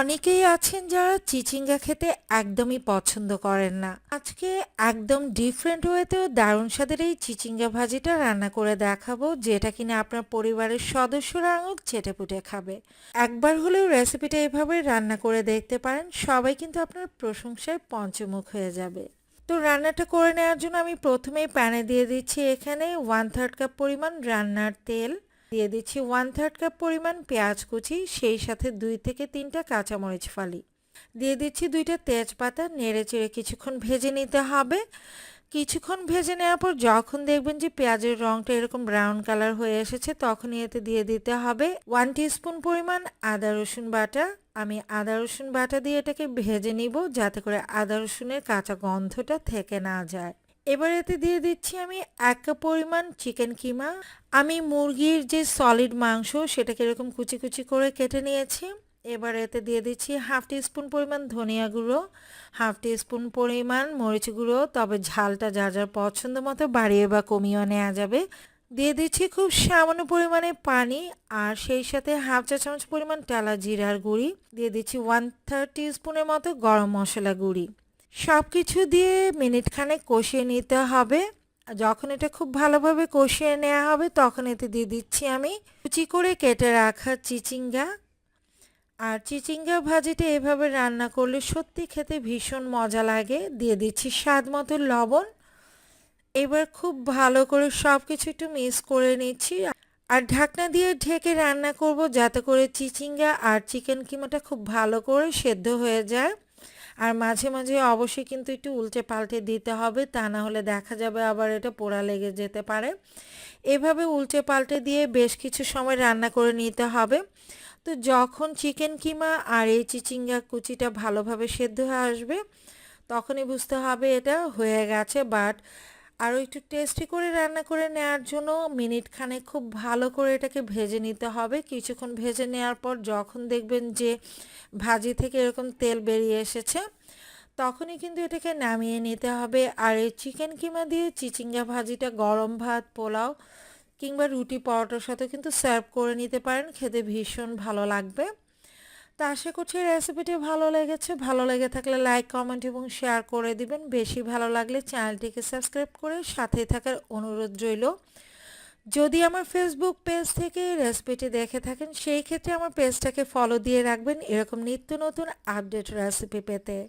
অনেকেই আছেন যারা চিচিঙ্গা খেতে একদমই পছন্দ করেন না। আজকে একদম ডিফারেন্ট ওয়েতেও দারুণ স্বাদের এই চিচিঙ্গা ভাজিটা রান্না করে দেখাবো, যেটা কিনা আপনার পরিবারের সদস্যরা আঙুল চেটেপুটে খাবে। একবার হলেও রেসিপিটা এভাবে রান্না করে দেখতে পারেন, সবাই কিন্তু আপনার প্রশংসায় পঞ্চমুখ হয়ে যাবে। তো রান্নাটা করে নেওয়ার জন্য আমি প্রথমেই প্যানে দিয়ে দিচ্ছি এখানে ওয়ান থার্ড কাপ পরিমাণ রান্নার তেল। দিয়ে দিচ্ছি ওয়ান থার্ড কাপ পরিমাণ পেঁয়াজ কুচি, সেই সাথে দুই থেকে তিনটা কাঁচামরিচ ফালি। দিয়ে দিচ্ছি দুইটা তেজপাতা, নেড়ে চেড়ে কিছুক্ষণ ভেজে নিতে হবে। কিছুক্ষণ ভেজে নেওয়ার পর যখন দেখবেন যে পেঁয়াজের রঙটা এরকম ব্রাউন কালার হয়ে এসেছে, তখনই এতে দিয়ে দিতে হবে ওয়ান স্পুন পরিমাণ আদা, রসুন বাটা। আমি আদা, রসুন বাটা দিয়ে এটাকে ভেজে নিব যাতে করে আদা, রসুনের কাঁচা গন্ধটা থেকে না যায়। এবার এতে দিয়ে দিচ্ছি আমি এক পরিমাণ চিকেন কিমা। আমি মুরগির যে সলিড মাংস সেটাকে এরকম কুচি কুচি করে কেটে নিয়েছি। এবার এতে দিয়ে দিচ্ছি হাফ স্পুন পরিমাণ ধনিয়া গুঁড়ো, হাফ স্পুন পরিমাণ মরিচ গুঁড়ো, তবে ঝালটা যা যার পছন্দ মতো বাড়িয়ে বা কমিয়েও নেওয়া যাবে। দিয়ে দিচ্ছি খুব সামান্য পরিমাণে পানি আর সেই সাথে হাফ চা চামচ পরিমাণ টালা জিরার গুঁড়ি। দিয়ে দিচ্ছি ওয়ান থার্টি স্পুনের মতো গরম মশলা গুঁড়ি। সব কিছু দিয়ে মিনিট খানেক কষিয়ে নিতে হবে। যখন এটা খুব ভালোভাবে কষিয়ে নেওয়া হবে, তখন এতে দিয়ে দিচ্ছি আমি কুচি করে কেটে রাখা চিচিঙ্গা। আর চিচিঙ্গা ভাজিটা এভাবে রান্না করলে সত্যি খেতে ভীষণ মজা লাগে। দিয়ে দিচ্ছি স্বাদ মতো লবণ। এবার খুব ভালো করে সব কিছু একটু মিক্স করে নিচ্ছি। আর ঢাকনা দিয়ে ঢেকে রান্না করব যাতে করে চিচিঙ্গা আর চিকেন কিমাটা খুব ভালো করে সেদ্ধ হয়ে যায়। আর মাঝে মাঝে অবশ্যই কিন্তু একটু উল্টে পাল্টে দিতে হবে, তা না হলে দেখা যাবে আবার এটা পোড়া লেগে যেতে পারে। এভাবে উল্টে পাল্টে দিয়ে বেশ কিছু সময় রান্না করে নিতে হবে। তো যখন চিকেন কিমা আর এই চিচিঙ্গা কুচিটা ভালোভাবে সেদ্ধ হয়ে আসবে, তখনই বুঝতে হবে এটা হয়ে গেছে বাট আরও একটু টেস্টি করে রান্না করে নেওয়ার জন্য মিনিট খানে খুব ভালো করে এটাকে ভেজে নিতে হবে। কিছুক্ষণ ভেজে নেওয়ার পর যখন দেখবেন যে ভাজি থেকে এরকম তেল বেরিয়ে এসেছে, তখনই কিন্তু এটাকে নামিয়ে নিতে হবে। আর এই চিকেন কিমা দিয়ে চিচিঙ্গা ভাজিটা, গরম ভাত, পোলাও কিংবা রুটি, পরোটার সাথে কিন্তু সার্ভ করে নিতে পারেন। খেতে ভীষণ ভালো লাগবে। তো আশা করছি রেসিপিটি ভালো লেগেছে। ভালো লেগে থাকলে লাইক কমেন্ট এবং শেয়ার করে দিবেন। বেশি ভালো লাগলে চ্যানেলটিকে সাবস্ক্রাইব করে সাথে থাকার অনুরোধ রইল। যদি আমার ফেসবুক পেজ থেকে রেসিপিটি দেখে থাকেন, সেই ক্ষেত্রে আমার পেজটাকে ফলো দিয়ে রাখবেন। এরকম নিত্য নতুন আপডেট রেসিপি পেতে।